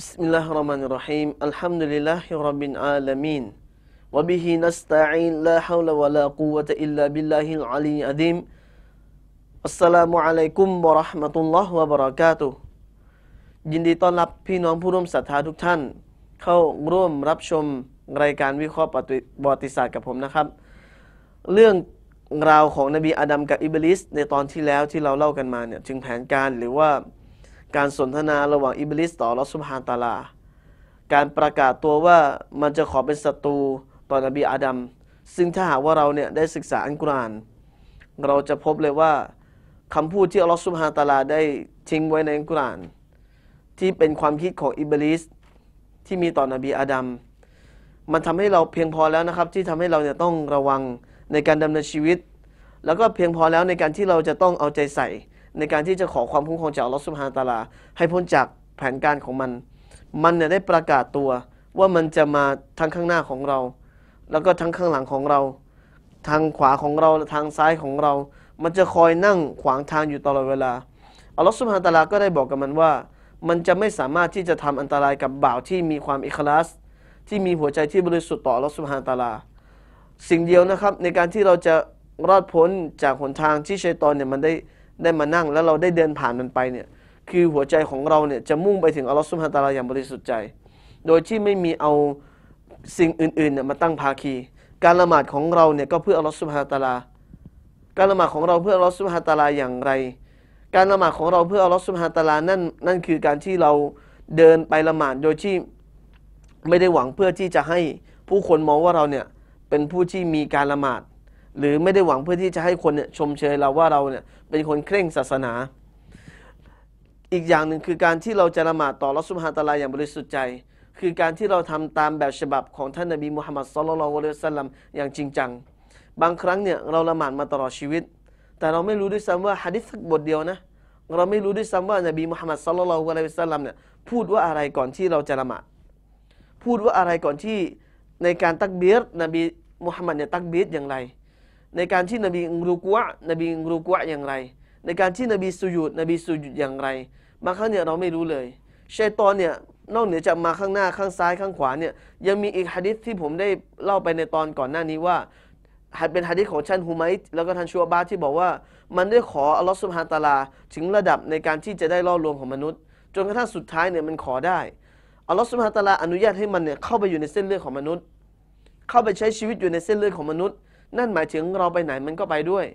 بسم الله الرحمن الرحيم الحمد لله رب العالمين وبه نستعين لا حول ولا قوة إلا بالله العلي العظيم السلام عليكم ورحمة الله وبركاته ยินดีต้อนรับพี่น้องผู้ร่วมศรัทธาทุกท่าน เข้าร่วมรับชมรายการวิเคราะห์ประวัติศาสตร์กับผมนะครับ เรื่องราวของนบีอาดัมกับอิบลิสในตอนที่แล้วที่เราเล่ากันมาเนี่ยถึงแผนการหรือว่า การสนทนาระหว่างอิบลิสต่อลอสุบฮานตาลา การประกาศตัวว่ามันจะขอเป็นศัตรูต่อนบีอาดัมซึ่งถ้าหากว่าเราเนี่ยได้ศึกษาอัลกุรอานเราจะพบเลยว่าคำพูดที่อัลลอฮฺสุบฮานตาลาได้ทิ้งไว้ในอัลกุรอาน ที่เป็นความคิดของอิบลิสที่มีต่อนบีอาดัมมันทำให้เราเพียงพอแล้วนะครับ ที่ทำให้เราเนี่ยต้องระวังในการดำเนินชีวิต แล้วก็เพียงพอแล้วในการที่เราจะต้องเอาใจใส่ ในการที่จะขอความคุ้มครองจากอัลลอฮฺสุบฮานตาลา ให้พ้นจากแผนการของมัน มันเนี่ยได้ประกาศตัวว่ามันจะมาทั้งข้างหน้าของเรา แล้วก็ทั้งข้างหลังของเรา ทางขวาของเราทางซ้ายของเรา มันจะคอยนั่งขวางทางอยู่ตลอดเวลาอัลลอฮฺสุบฮานตะอาลาก็ได้บอกกับมันว่า มันจะไม่สามารถที่จะทำอันตรายกับบ่าวที่มีความอิคลาส ที่มีหัวใจที่บริสุทธิ์ต่ออัลลอฮฺสุบฮานตะอาลา สิ่งเดียวนะครับในการที่เราจะรอดพ้นจากหนทางที่ชัยตอนเนี่ยมันได้ ได้มานั่งแล้วเราได้เดินผ่านมันไปเนี่ยคือหัวใจของเราเนี่ยจะมุ่งไปถึงอัลลอฮฺสุบฮานตะอาลาอย่างบริสุทธิ์ใจ โดยที่ไม่มีเอาสิ่งอื่นๆเนี่ยมาตั้งภาคี การละหมาดของเราเนี่ยก็เพื่ออัลลอฮฺสุบฮานตะอาลา การละหมาดของเราเพื่ออัลลอฮฺสุบฮานตะอาลาอย่างไร การละหมาดของเราเพื่ออัลลอฮฺสุบฮานตะอาลานั่นนั่นคือการที่เราเดินไปละหมาดโดยที่ไม่ได้หวังเพื่อที่จะให้ผู้คนมองว่าเราเนี่ยเป็นผู้ที่มีการละหมาด หรือไม่ได้หวังเพื่อที่จะให้คนเนี่ยชมเชยเราว่าเราเนี่ยเป็นคนเคร่งศาสนา อีกอย่างหนึ่งคือการที่เราจะละหมาดต่อรัสุบฮาตะลาอย่างบริสุทธิ์ใจ คือการที่เราทำตามแบบฉบับของท่านนบีมุฮัมมัดสุลลัลวะลัยฮิสลัมอย่างจริงจัง บางครั้งเนี่ยเราละหมาดมาตลอดชีวิต แต่เราไม่รู้ด้วยซ้ำว่าฮะดิษสักบทเดียวนะเราไม่รู้ด้วยซ้ำว่านบีมุฮัมมัดสุลลัลวะลัยฮิสลัมเนี่ยพูดว่าอะไรก่อนที่เราจะละหมาดพูดว่าอะไรก่อนที่ในการตักเบียรนบีมุฮัมมัดเนี่ยตักเบียรอย่างไร ในการที่นบีรูกัวนบีรูกัวอย่างไร ในการที่นบีสุยุดนบีสุยุดอย่างไรบางครั้งเนี่ยเราไม่รู้เลยชัยตอนเนี่ยนอกเหนือจากมาข้างหน้าข้างซ้ายข้างขวาเนี่ยยังมีอีกฮะดิษที่ผมได้เล่าไปในตอนก่อนหน้านี้ว่าเป็นฮะดิษของชันฮุไมต์แล้วก็ท่านชัวบาที่บอกว่า มันได้ขออัลลอฮฺสุบฮานตะลา ถึงระดับในการที่จะได้ล่อลวงของมนุษย์ จนกระทั่งสุดท้ายเนี่ยมันขอได้อัลลอฮฺสุบฮานตะลาอนุญาตให้มันเนี่ยเข้าไปอยู่ในเส้นเลือดของมนุษย์ เข้าไปใช้ชีวิตอยู่ในเส้นเลือดของมนุษย์ นั่นหมายถึงเราไปไหนมันก็ไปด้วย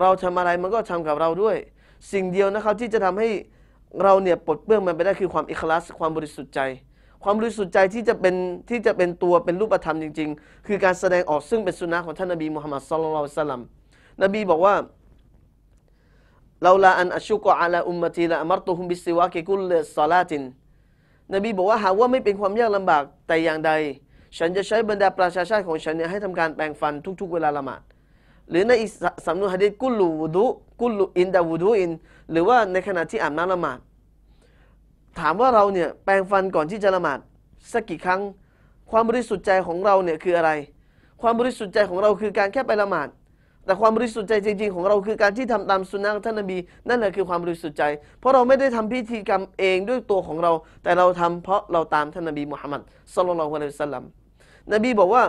เราทำอะไรมันก็ทำกับเราด้วย สิ่งเดียวนะครับที่จะทำให้เราเนี่ยปลดเปลื้องมันไปได้คือความอิคลาสความบริสุทธิ์ใจ ความบริสุทธิ์ใจที่จะเป็นที่จะเป็นตัวเป็นรูปธรรมจริง ๆ คือการแสดงออกซึ่งเป็นสุนนะของท่านนบีมุฮัมมัดสุลลัลสลัมนบีบอกว่าเราลาอันอัชุกอัลาอุมมตีละอัมรตุฮุมบิสิวากิกุลซาลาตินนบีบอกว่าหากว่าไม่เป็นความยากลำบากแต่อย่างใด ฉันจะใช้บรรดาประชาชาติของฉันเนี่ยให้ทำการแปรงฟันทุก ๆ เวลาละหมาด หรือในอีกสำนวนฮะดีษกุลูวุดุกุลูอินดาวุดุอิน หรือว่าในขณะที่อาบน้ำละหมาด ถามว่าเราเนี่ยแปรงฟันก่อนที่จะละหมาดสักกี่ครั้ง ความบริสุทธิ์ใจของเราเนี่ยคืออะไร ความบริสุทธิ์ใจของเราคือการแค่ไปละหมาด แต่ความบริสุทธิ์ใจจริง ๆ ของเราคือการที่ทำตามสุนนะท่านนบีนั่นแหละคือความบริสุทธิ์ใจ เพราะเราไม่ได้ทำพิธีกรรมเองด้วยตัวของเรา แต่เราทำเพราะเราตามท่านนบีมุฮัมมัดสุลลัลฮุอะลัยฮิสลัม นบีบอกว่า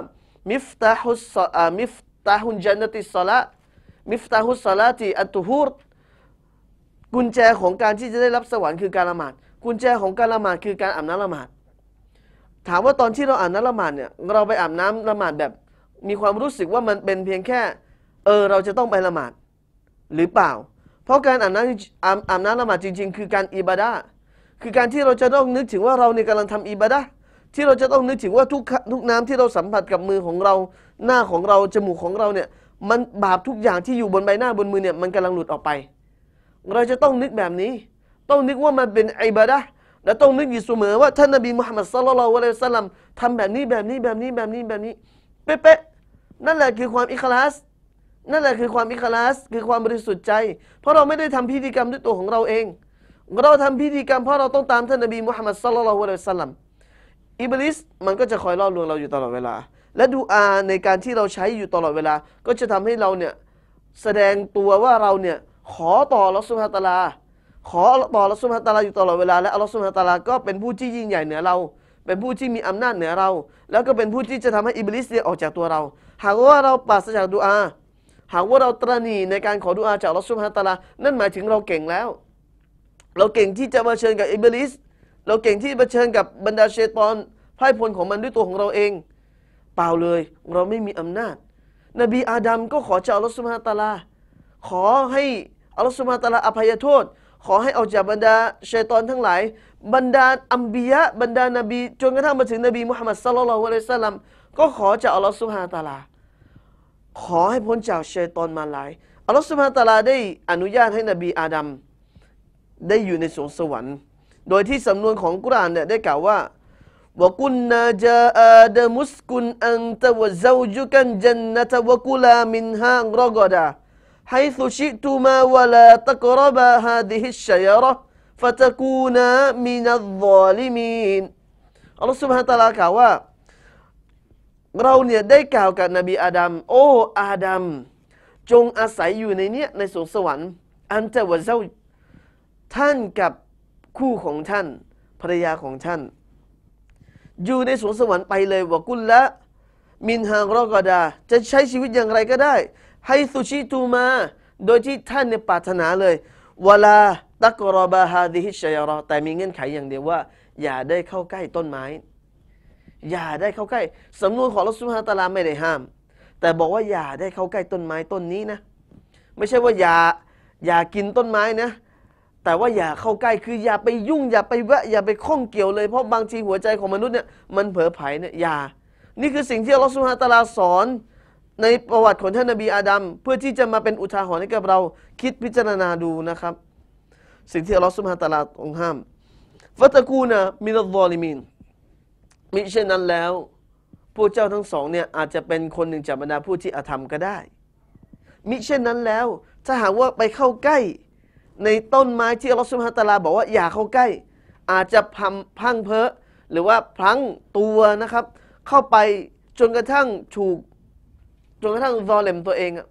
มิฟตาฮุสมิฟตาฮุนจันติสละมิฟตาฮุสละติอัตุฮูรกุญแจของการที่จะได้รับสวรรค์คือการละหมาด กุญแจของการละหมาดคือการอาบน้ำละหมาด ถามว่าตอนที่เราอาบน้ำละหมาดเนี่ยเราไปอาบน้ำละหมาดแบบมีความรู้สึกว่ามันเป็นเพียงแค่เออเราจะต้องไปละหมาดหรือเปล่า เพราะการอาบน้ำอาบน้ำละหมาดจริง ๆ คือการอิบาดะคือการที่เราจะต้องนึกถึงว่าเราในกำลังทำอิบาดะ ที่เราจะต้องนึกถึงว่าทุกทุกน้ำที่เราสัมผัสกับมือของเรา หน้าของเราจมูกของเราเนี่ยมันบาปทุกอย่างที่อยู่บนใบหน้าบนมือเนี่ยมันกำลังหลุดออกไป เราจะต้องนึกแบบนี้ ต้องนึกว่ามันเป็นไอบาดะและต้องนึกอยู่เสมอว่าท่านนบีมุฮัมมัดสุลลัลวะลัยฮิสลัมทำแบบนี้แบบนี้แบบนี้แบบนี้แบบนี้เป๊ะๆนั่นแหละคือความอิคลาสนั่นแหละคือความอิคลาส คือความบริสุทธิ์ใจ เพราะเราไม่ได้ทำพิธีกรรมด้วยตัวของเราเอง เราทำพิธีกรรมเพราะเราต้องตามท่านนบีมุฮัมมัดสุลลัลวะลัยฮิสลัม อิบลิสมันก็จะคอยล่อลวงเราอยู่ตลอดเวลา และดูอาในการที่เราใช้อยู่ตลอดเวลา ก็จะทำให้เราเนี่ยแสดงตัวว่าเราเนี่ยขอต่อรัสุภาตลา ขอต่ออัลอสุฮาตาลาอยู่ตลอดเวลาและอัลลอฮฺสุฮาตาลาก็เป็นผู้ที่ยิ่งใหญ่เหนือเรา เป็นผู้ที่มีอำนาจเหนือเรา แล้วก็เป็นผู้ที่จะทำให้อิบลิสเนี่ยออกจากตัวเรา หากว่าเราปราศจากดุอา หากว่าเราตระหนี่ในการขอดุอาจากอัลลอฮฺสุฮาตาลา นั่นหมายถึงเราเก่งแล้ว เราเก่งที่จะมาเชิญกับอิบลิส เราเก่งที่เผชิญกับบรรดาเชตอนพ่ายพลของมันด้วยตัวของเราเอง เปล่าเลยเราไม่มีอำนาจ นบีอาดัมก็ขอจากอัลลอฮฺสุบฮานตะอาลา ขอให้อัลลอฮฺสุบฮานตะอาลาอภัยโทษ ขอให้ออกจากบรรดาเชตอนทั้งหลาย บรรดาอัมบียะบรรดานบีจนกระทั่งมาถึงนบีมุฮัมมัดสัลลัลลอฮุอะลัยฮิสสลามก็ขอจากอัลลอฮฺสุบฮานตะอาลา ขอให้พ้นจากเชตอนมาหลายอัลลอฮฺสุบฮานตะอาลาได้อนุญาตให้นบีอาดัมได้อยู่ในสวงสวรรค์ โดยที่สำนวนของกุรอานเนี่ยได้กล่าวว่าว่ากุนนาจาอาดมุสกุนอันตะวะซาวจุกันจันนตะวะกุลามินฮางรกดา حيث شئتما ولا تقربا هذه الشجرة فتكونا من الظالمين อัลลอฮฺสุบฮานตะอาลากล่าวว่า เราเนี่ยได้กล่าวกับนบีอาดัม โอ้อาดัม จงอาศัยอยู่ในเนี้ยในสวงสวรรค์ อันจะวะเจ้าท่านกับ คู่ของท่านภรรยาของท่าน อยู่ในสวงสวรรค์ไปเลยว่ากุลละมินฮางรอกอดา จะใช้ชีวิตอย่างไรก็ได้ ให้สุชิตูมา โดยที่ท่านเนี่ยปรารถนาเลยเวลาตักรอบาฮาดิฮิชยารอแต่มีเงื่อนไขอย่างเดียวว่า อย่าได้เข้าใกล้ต้นไม้ อย่าได้เข้าใกล้สำนวนของรัสุฮาตะลาไม่ได้ห้าม แต่บอกว่าอย่าได้เข้าใกล้ต้นไม้ต้นนี้นะ ไม่ใช่ว่าอย่าอย่ากินต้นไม้นะ แต่ว่าอย่าเข้าใกล้คืออย่าไปยุ่งอย่าไปแวะอย่าไปข้องเกี่ยวเลยเพราะบางทีหัวใจของมนุษย์เนี่ยมันเผลอไผเนี่ยอย่า นี่คือสิ่งที่อัลลอฮฺสุฮาตาลาสอน ในประวัติของท่านนบีอาดัมเพื่อที่จะมาเป็นอุทาหรณ์ให้กับเราคิดพิจารณาดูนะครับ สิ่งที่อัลลอฮฺสุฮาตาลาทรงห้ามฟัตกูนะมินัลลอลิมินมิเช่นนั้นแล้วพวกเจ้าทั้งสองเนี่ยอาจจะเป็นคนหนึ่งจากบรรดาผู้ที่อาธรรมก็ได้ มิเช่นนั้นแล้วถ้าหากว่าไปเข้าใกล้ ในต้นไม้ที่อัลลอฮฺสุบฮานตะอาลาบอกว่าอย่าเข้าใกล้ อาจจะพังพังเพอหรือว่าพลั้งตัวนะครับ เข้าไปจนกระทั่งถูกจนกระทั่งรอเลมตัวเองอะ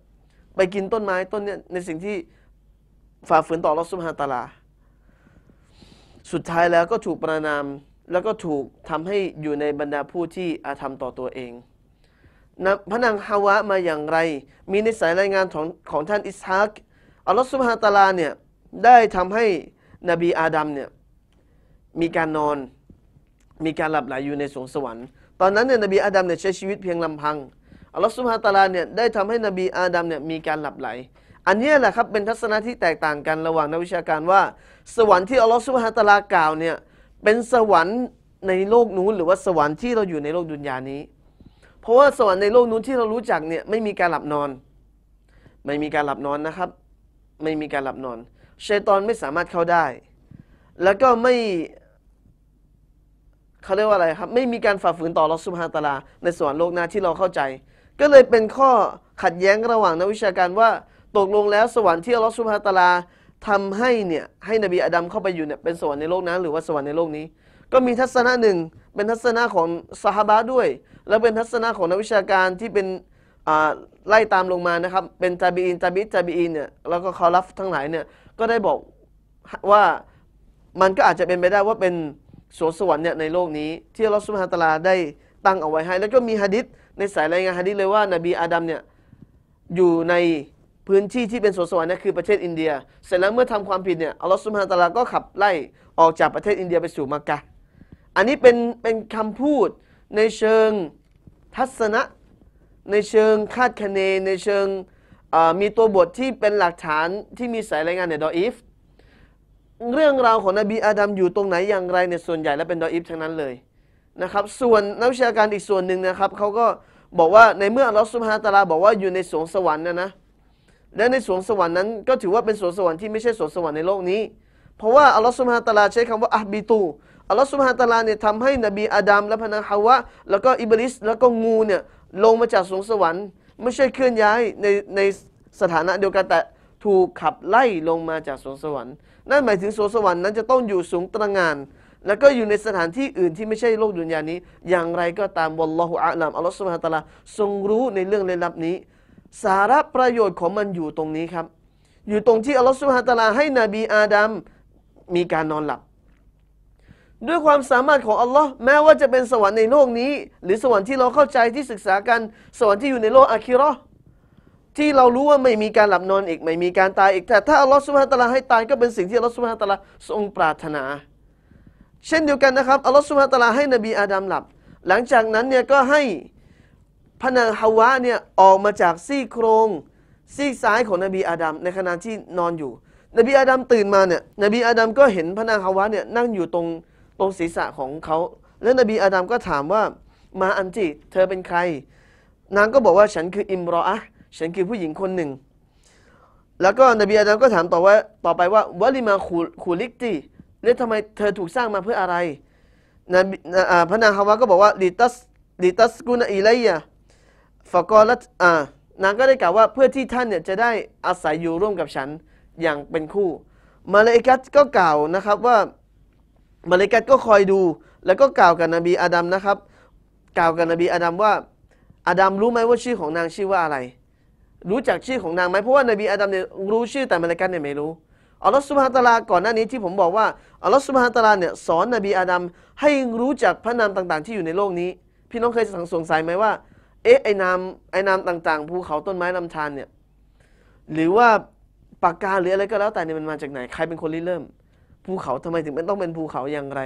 ไปกินต้นไม้ต้นเนี้ยในสิ่งที่ฝ่าฝืนต่ออัลลอฮฺสุบฮานตะอาลา สุดท้ายแล้วก็ถูกประนามแล้วก็ถูกทำให้อยู่ในบรรดาผู้ที่อาธรรมต่อตัวเองนะพระนางฮาวะมาอย่างไร มีในสายรายงานของของท่านอิสฮากอัลลอฮฺสุบฮานตะอาลาเนี่ย ได้ทำให้นบีอาดัมเนี่ยมีการนอนมีการหลับไหลอยู่ในสวงสวรรค์ ตอนนั้นเนี่ยนบีอาดัมเนี่ยใช้ชีวิตเพียงลำพังอัลลอฮฺสุบฮานตะอาลาเนี่ยได้ทำให้นบีอาดัมเนี่ยมีการหลับไหล อันนี้แหละครับเป็นทัศนะที่แตกต่างกันระหว่างนักวิชาการว่า สวรรค์ที่อัลลอฮฺสุบฮานตะอาลากล่าวเนี่ยเป็นสวรรค์ในโลกนู้นหรือว่าสวรรค์ที่เราอยู่ในโลกดุนยานี้ เพราะว่าสวรรค์ในโลกนู้นที่เรารู้จักเนี่ยไม่มีการหลับนอน ไม่มีการหลับนอนนะครับ ไม่มีการหลับนอนชัยตอนไม่สามารถเข้าได้ แล้วก็ไม่เขาเรียกว่าอะไรครับ ไม่มีการฝ่าฝืนต่อรัสุภาตะลา ในสวรรค์โลกหน้าที่เราเข้าใจ ก็เลยเป็นข้อขัดแย้งระหว่างนักวิชาการว่าตกลงแล้วสวรรค์ที่อัสุบฮาตะลาทำให้เนี่ยให้นบีอาดัมเข้าไปอยู่เนี่ยเป็นสวรรค์ในโลกนั้นหรือว่าสวรรค์ในโลกนี้ ก็มีทัศนะหนึ่งเป็นทัศนะของสหบะด้วย แล้วเป็นทัศนะของนักวิชาการที่เป็น ไล่ตามลงมานะครับ เป็นตาบีอินตาบิตาบีอินเนี่ยแล้วก็คอลัฟทั้งหลายเนี่ยก็ได้บอกว่ามันก็อาจจะเป็นไปได้ว่าเป็นสวนสวรรค์เนี่ยในโลกนี้ ที่ลอสุบฮาตลาได้ตั้งเอาไว้ให้ แล้วก็มีฮะดิษในสายรายงานฮะดิษเลยว่านบีอาดัมเนี่ยอยู่ในพื้นที่ที่เป็นสวนสวรรค์เนี่ยคือประเทศอินเดีย เสร็จแล้วเมื่อทำความผิดเนี่ยอัลลอฮฺสุบฮานตะลาก็ขับไล่ออกจากประเทศอินเดียไปสู่มักกะอันนี้เป็นเป็นคำพูดในเชิงทัศนะ ในเชิงคาดคะเนในเชิงมีตัวบทที่เป็นหลักฐานที่มีสายรายงานในดออีฟเรื่องราวของนบีอาดัมอยู่ตรงไหนอย่างไรเนี่ยส่วนใหญ่แล้วเป็นดออีฟทั้งนั้นเลยนะครับส่วนนักวิชาการอีกส่วนหนึ่งนะครับเขาก็บอกว่าในเมื่ออัลลอฮฺสุบฮานตะอาลาบอกว่าอยู่ในสวงสวรรค์นะนะและในสวงสวรรค์นั้นก็ถือว่าเป็นสวงสวรรค์ที่ไม่ใช่สวงสวรรค์ในโลกนี้ เพราะว่าอัลลอฮฺสุบฮานตะอาลาใช้คำว่าอัฮบิตู อัลลอฮฺสุบฮานตะลาเนี่ยทำให้นบีอาดัมและพนางฮาวะ แล้วก็อิบลิสแล้วก็งูเนี่ยลงมาจากสวงสวรรค์ ไม่ใช่เคลื่อนย้ายในในสถานะเดียวกันแต่ถูกขับไล่ลงมาจากสวงสวรรค์ นั่นหมายถึงสวงสวรรค์นั้นจะต้องอยู่สูงตระหงานแล้วก็อยู่ในสถานที่อื่นที่ไม่ใช่โลกดุนยานี้ อย่างไรก็ตามวัลลอฮุอาลัมอัลลอฮฺสุบฮานตะลาทรงรู้ในเรื่องลึกลับนี้ สาระประโยชน์ของมันอยู่ตรงนี้ครับ อยู่ตรงที่อัลลอฮฺสุบฮานตะลาให้นบีอาดัมมีการนอนหลับ ด้วยความสามารถของอัลลอฮ์แม้ว่าจะเป็นสวรรค์ในโลกนี้ หรือสวรรค์ที่เราเข้าใจที่ศึกษากันสวรรค์ที่อยู่ในโลกอาคิราะห์ที่เรารู้ว่าไม่มีการหลับนอนอีก ไม่มีการตายอีก แต่ถ้าอัลลอฮ์สุบฮานตะลาให้ตายก็เป็นสิ่งที่อัลลอฮ์สุบฮานตะลาทรงปรารถนา เช่นเดียวกันนะครับอัลลอฮ์สุบฮานตะลาให้นบีอาดัมหลับ หลังจากนั้นเนี่ยก็ให้พนางฮาวะเนี่ยออกมาจากซี่โครงซีกซ้ายของนบีอาดัมในขณะที่นอนอยู่ นบีอาดัมตื่นมาเนี่ยนบีอาดัมก็เห็นพนางฮาวะเนี่ยนั่งอยู่ตรง ตรงศีรษะของเขาแล้วนบีอาดัมก็ถามว่ามาอันจิเธอเป็นใคร นางก็บอกว่าฉันคืออิมรออะฉันคือผู้หญิงคนหนึ่ง แล้วก็นบีอาดัมก็ถามต่อว่าต่อไปว่าวะลิมาคูคูลิกตีแล้วทำไมเธอถูกสร้างมาเพื่ออะไรนบีอ่าพระนางฮาวะก็บอกว่าลิตัสลิตัสกุนอิไลยะฟะกอลัตอ่านางก็ได้กล่าวว่าเพื่อที่ท่านเนี่ยจะได้อาศัยอยู่ร่วมกับฉันอย่างเป็นคู่ มาเลกัตก็กล่าวนะครับว่า มาเลาอิกัตก็คอยดู แล้วก็กล่าวกับนบีอาดัมนะครับ กล่าวกับนบีอาดัมว่าอาดัมรู้ไหมว่าชื่อของนางชื่อว่าอะไร รู้จักชื่อของนางไหมเพราะว่านบีอาดัมเนี่ยรู้ชื่อแต่มาเลาอิกัตเนี่ยไม่รู้อัลลอฮฺสุบฮานตะลาก่อนหน้านี้ที่ผมบอกว่าอัลลอฮฺสุบฮานตะลาเนี่ยสอนนบีอาดัมให้รู้จักพระนามต่างๆ ที่อยู่ในโลกนี้ พี่น้องเคยสงสัยไหมว่า เอ๊ะไอ้นามไอ้นามต่างๆ ภูเขาต้นไม้ลำธารเนี่ยหรือว่าปากกาหรืออะไรก็แล้วแต่เนี่ยมันมาจากไหน ใครเป็นคนริเริ่ม ภูเขาทำไมถึงมันต้องเป็นภูเขาอย่างไร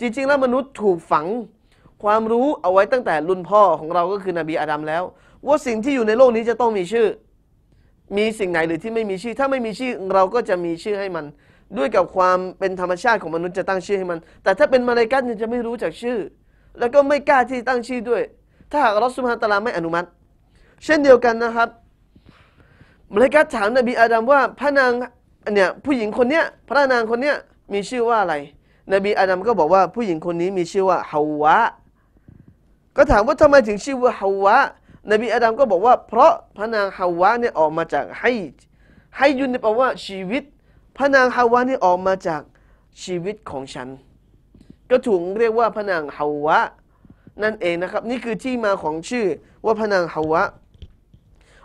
จริง ๆ แล้วมนุษย์ถูกฝังความรู้เอาไว้ตั้งแต่รุ่นพ่อของเราก็คือนบีอาดัมแล้ว ว่าสิ่งที่อยู่ในโลกนี้จะต้องมีชื่อ มีสิ่งไหนหรือที่ไม่มีชื่อ ถ้าไม่มีชื่อเราก็จะมีชื่อให้มัน ด้วยกับความเป็นธรรมชาติของมนุษย์จะตั้งชื่อให้มัน แต่ถ้าเป็นมาเลกัตจะไม่รู้จักชื่อ แล้วก็ไม่กล้าที่ตั้งชื่อด้วย ถ้าหากอัสุบฮาตาลาไม่อนุมัติ เช่นเดียวกันนะครับมาเลาอิกัตถามนบีอาดัมว่าพระนางเนี่ยผู้หญิงคนเนี้ยพระนางคนเนี้ย มีชื่อว่าอะไร นบีอาดัมก็บอกว่าผู้หญิงคนนี้มีชื่อว่าฮาวะ ก็ถามว่าทำไมถึงชื่อว่าฮาวะ นบีอาดัมก็บอกว่า เพราะพระนางฮาวะเนี่ยออกมาจากไฮไฮยุนเนี่ยแปลว่าชีวิต พระนางฮาวะนี่ออกมาจากชีวิตของฉัน ก็ถูกเรียกว่าพระนางฮาวะ นั่นเองนะครับ นี่คือที่มาของชื่อว่าพระนางฮาวะ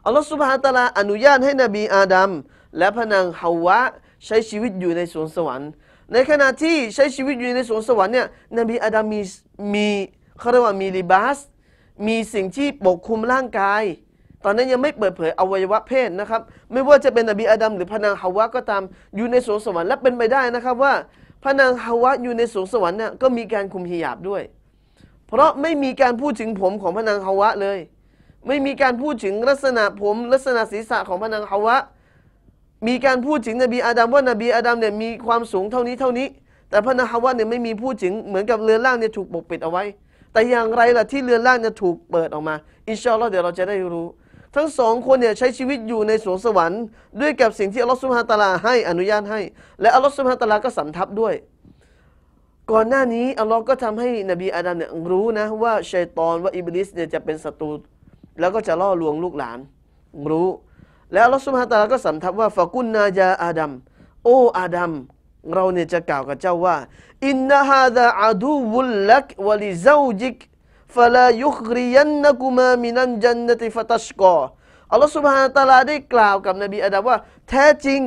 อัลลอฮฺสุบฮานตะอาลาอนุญาตให้นบีอาดัมและพระนางฮาวะใช้ชีวิตอยู่ในสวนสวรรค์ ในขณะที่ใช้ชีวิตอยู่ในสวนสวรรค์เนี่ยนบีอาดัมมีมีเขาเรียกว่ามีลิบาส มีสิ่งที่ปกคลุมร่างกาย ตอนนั้นยังไม่เปิดเผยอวัยวะเพศนะครับ ไม่ว่าจะเป็นนบีอาดัมหรือพระนางฮาวะก็ตามอยู่ในสวนสวรรค์และเป็นไปได้นะครับว่าพระนางฮาวะอยู่ในสวนสวรรค์เนี่ยก็มีการคุมฮิญาบด้วย เพราะไม่มีการพูดถึงผมของพระนางฮาวะเลย ไม่มีการพูดถึงลักษณะผมลักษณะศีรษะของพระนางฮาวะ มีการพูดถึงนบีอาดัมว่านบีอาดัมเนี่ยมีความสูงเท่านี้เท่านี้ แต่พระนฮาวะเนี่ยไม่มีพูดถึงเหมือนกับเรือนร่างเนี่ยถูกปกปิดเอาไว้ แต่อย่างไรล่ะที่เรือนร่างเนี่ยถูกเปิดออกมา อินชาอัลลอฮ์เดี๋ยวเราจะได้รู้ ทั้งสองคนเนี่ยใช้ชีวิตอยู่ในสวงสวรรค์ด้วยกับสิ่งที่อัลลอฮ์สุบฮานตะอาลาให้อนุญาตให้ และอัลลอฮ์สุบฮานตะอาลาก็สำทับด้วย ก่อนหน้านี้อัลลอฮ์ก็ทำให้นบีอาดัมเนี่ยรู้นะว่าชัยตอนว่าอิบลิสเนี่ยจะเป็นศัตรูแล้วก็จะล่อลวงลูกหลานรู้ แล้วลอสุบฮาตาลาก็สำทับว่าฟะกุนนาจาอาดัมโอ้อาดัมเราเนี่ยจะกล่าวกับเจ้าว่าอินนาฮาดะอาดูวุลลักวะลิซาจิกฟะลายุคริยันนะกุมามินันจันนติฟะตัชกออัลลอฮ์สุบฮานตะลาได้กล่าวกับนบีอาดัมว่า แท้จริง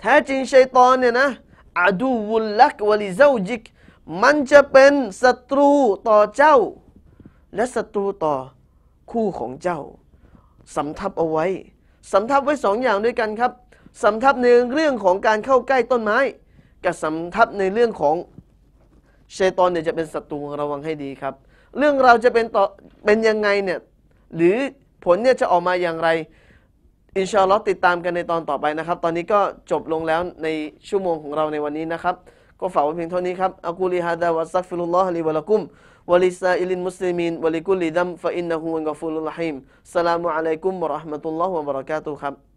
แท้จริงชัยตอนเนี่ยนะอาดูวุลลักวะลิซาจิกมันจะเป็นศัตรูต่อเจ้า และศัตรูต่อคู่ของเจ้า สำทับเอาไว้สำทับไว้สองอย่างด้วยกันครับสำทับในเรื่องของการเข้าใกล้ต้นไม้ กับสำทับในเรื่องของเชตอนเนี่ยจะเป็นศัตรูระวังให้ดีครับ เรื่องเราจะเป็นต่อเป็นยังไงเนี่ยหรือผลเนี่ยจะออกมาอย่างไร อินชาอัลลอฮ์ติดตามกันในตอนต่อไปนะครับ ตอนนี้ก็จบลงแล้วในชั่วโมงของเราในวันนี้นะครับ ก็ฝากไว้เพียงเท่านี้ครับอักูลิฮะดาวะซักฟิรุลลอฮ์ลิวะละกุมวะลิซาอิลินมุสลิมีนวะลิกุลิดัมฟะอินนะฮูวะกะฟูรุลรหิมสลามุอะลัยกุมวะเราะห์มะตุลลอฮ์วะบะเราะกาตุฮ์ครับ